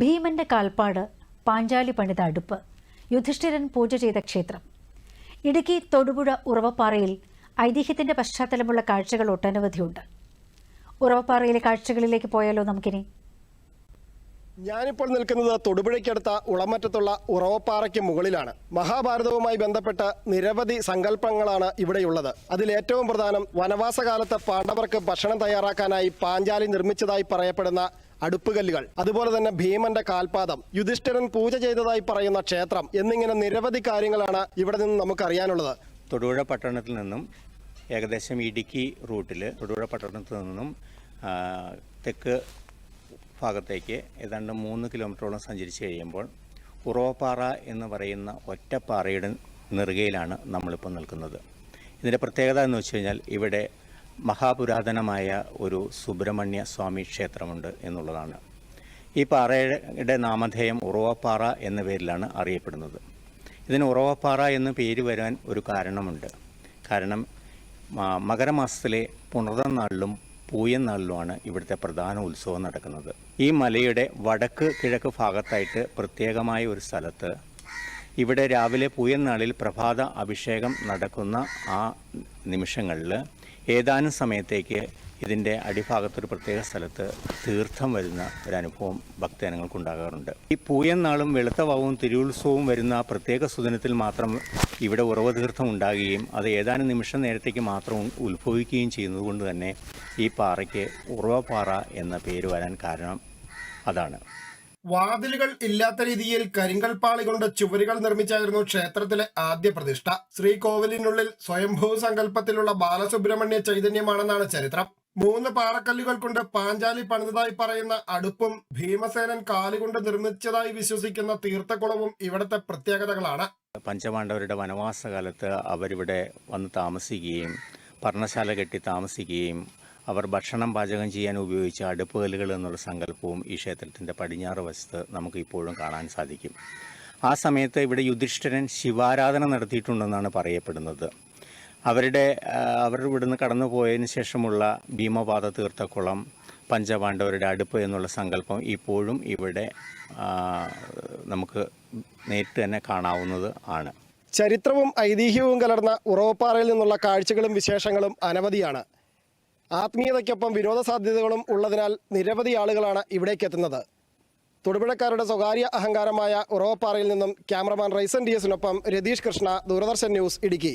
ഭീമന്റെ കാൽപ്പാട് പാഞ്ചാലി പണിത അടുപ്പ്. യുധിഷ്ഠിരൻ പൂജ ചെയ്ത ക്ഷേത്രം. ഇടുക്കി തൊടുപുഴ ഉറവപ്പാറയിൽ ഐതിഹ്യത്തിന്റെ പശ്ചാത്തലമുള്ള കാഴ്ചകൾ ഒട്ടനവധിയുണ്ട്. ഉറവപ്പാറയിലെ കാഴ്ചകളിലേക്ക് പോയാലോ നമുക്കിനി? ഞാനിപ്പോൾ നിൽക്കുന്നത് തൊടുപുഴയ്ക്കടുത്ത ഉളമറ്റത്തുള്ള ഉറവപ്പാറയ്ക്ക് മുകളിലാണ്. മഹാഭാരതവുമായി ബന്ധപ്പെട്ട നിരവധി സങ്കല്പങ്ങളാണ് ഇവിടെയുള്ളത്. അതിൽ ഏറ്റവും പ്രധാനം വനവാസകാലത്ത് പാണ്ഡവർക്ക് ഭക്ഷണം തയ്യാറാക്കാനായി പാഞ്ചാലി നിർമ്മിച്ചതായി പറയപ്പെടുന്ന അടുപ്പുകല്ലുകൾ. അതുപോലെ തന്നെ ഭീമന്റെ കാൽപാദം. യുധിഷ്ഠിരൻ പൂജ ചെയ്തതായി പറയുന്ന ക്ഷേത്രം എന്നിങ്ങനെ നിരവധി കാര്യങ്ങളാണ് ഇവിടെ നിന്ന് നമുക്കറിയാനുള്ളത്. തൊടുപുഴ പട്ടണത്തിൽ നിന്നും ഏകദേശം ഇടുക്കി റൂട്ടിൽ തൊടുപുഴ പട്ടണത്തിൽ നിന്നും തെക്ക് ഭാഗത്തേക്ക് ഏതാണ്ട് മൂന്ന് കിലോമീറ്ററോളം സഞ്ചരിച്ച് കഴിയുമ്പോൾ ഉറവപ്പാറ എന്ന് പറയുന്ന ഒറ്റപ്പാറയുടെ നെറുകയിലാണ് നമ്മളിപ്പോൾ നിൽക്കുന്നത്. ഇതിന്റെ പ്രത്യേകത എന്ന് വെച്ച് കഴിഞ്ഞാൽ ഇവിടെ മഹാപുരാതനമായ ഒരു സുബ്രഹ്മണ്യ സ്വാമി ക്ഷേത്രമുണ്ട് എന്നുള്ളതാണ്. ഈ പാറയുടെ നാമധേയം ഉറവപ്പാറ എന്ന പേരിലാണ് അറിയപ്പെടുന്നത്. ഇതിന് ഉറവപ്പാറ എന്ന് പേര് വരാൻ ഒരു കാരണമുണ്ട്. കാരണം മകരമാസത്തിലെ പുണർതം നാളിലും പൂയൻ നാളിലുമാണ് ഇവിടുത്തെ പ്രധാന ഉത്സവം നടക്കുന്നത്. ഈ മലയുടെ വടക്ക് കിഴക്ക് ഭാഗത്തായിട്ട് പ്രത്യേകമായ ഒരു സ്ഥലത്ത് ഇവിടെ രാവിലെ പൂയൻ നാളിൽ പ്രഭാത അഭിഷേകം നടക്കുന്ന ആ നിമിഷങ്ങളിൽ ഏതാനും സമയത്തേക്ക് ഇതിന്റെ അടിഭാഗത്തൊരു പ്രത്യേക സ്ഥലത്ത് തീർത്ഥം വരുന്ന ഒരു അനുഭവം ഭക്തജനങ്ങൾക്കുണ്ടാകാറുണ്ട്. ഈ പൂയൻ നാളും വെളുത്തവാവും തിരുവുത്സവവും വരുന്ന പ്രത്യേക സുദിനത്തിൽ മാത്രം ഇവിടെ ഉറവ തീർത്ഥം ഉണ്ടാകുകയും അത് ഏതാനും നിമിഷം നേരത്തേക്ക് മാത്രം ഉത്ഭവിക്കുകയും ചെയ്യുന്നതുകൊണ്ട് തന്നെ ഈ പാറയ്ക്ക് ഉറവപ്പാറ എന്ന പേര് വരാൻ കാരണം അതാണ്. വാതിലുകൾ ഇല്ലാത്ത രീതിയിൽ കരിങ്കൽപ്പാളികളുടെ ചുവരുകൾ നിർമ്മിച്ചായിരുന്നു ക്ഷേത്രത്തിലെ ആദ്യ പ്രതിഷ്ഠ. ശ്രീകോവിലിനുള്ളിൽ സ്വയംഭൂ സങ്കല്പത്തിലുള്ള ബാലസുബ്രഹ്മണ്യ ചൈതന്യമാണെന്നാണ് ചരിത്രം. മൂന്ന് പാറക്കല്ലുകൾ കൊണ്ട് പാഞ്ചാലി പണിതതായി പറയുന്ന അടുപ്പും ഭീമസേനൻ കാലുകൊണ്ട് നിർമ്മിച്ചതായി വിശ്വസിക്കുന്ന തീർത്ഥക്കുളവും ഇവിടത്തെ പ്രത്യേകതകളാണ്. പഞ്ചപാണ്ഡവരുടെ വനവാസകാലത്ത് അവരിവിടെ വന്ന് താമസിക്കുകയും പർണശാല കെട്ടി താമസിക്കുകയും അവർ ഭക്ഷണം പാചകം ചെയ്യാൻ ഉപയോഗിച്ച അടുപ്പുകല്ലുകൾ എന്നുള്ള സങ്കല്പവും ഈ ക്ഷേത്രത്തിന്റെ പടിഞ്ഞാറ് വശത്ത് നമുക്ക് ഇപ്പോഴും കാണാൻ സാധിക്കും. ആ സമയത്ത് ഇവിടെ യുധിഷ്ഠിരൻ ശിവാരാധന നടത്തിയിട്ടുണ്ടെന്നാണ് പറയപ്പെടുന്നത്. അവരുടെ അവർ ഇവിടുന്ന് കടന്നു പോയതിന് ശേഷമുള്ള ഭീമപാത തീർത്ഥക്കുളം പഞ്ചപാണ്ഡവരുടെ അടുപ്പ് എന്നുള്ള സങ്കല്പം ഇപ്പോഴും ഇവിടെ നമുക്ക് നേരിട്ട് തന്നെ കാണാവുന്നത് ആണ്. ചരിത്രവും ഐതിഹ്യവും കലർന്ന ഉറവപ്പാറയിൽ നിന്നുള്ള കാഴ്ചകളും വിശേഷങ്ങളും അനവധിയാണ്. ആത്മീയതയ്ക്കൊപ്പം വിനോദ സാധ്യതകളും ഉള്ളതിനാൽ നിരവധി ആളുകളാണ് ഇവിടേക്ക് എത്തുന്നത്. തൊടുപുഴക്കാരുടെ സ്വകാര്യ അഹങ്കാരമായ ഉറവപ്പാറയിൽ നിന്നും ക്യാമറമാൻ റൈസൻ ഡി എസിനൊപ്പം രതീഷ് കൃഷ്ണ ദൂരദർശൻ ന്യൂസ് ഇടുക്കി.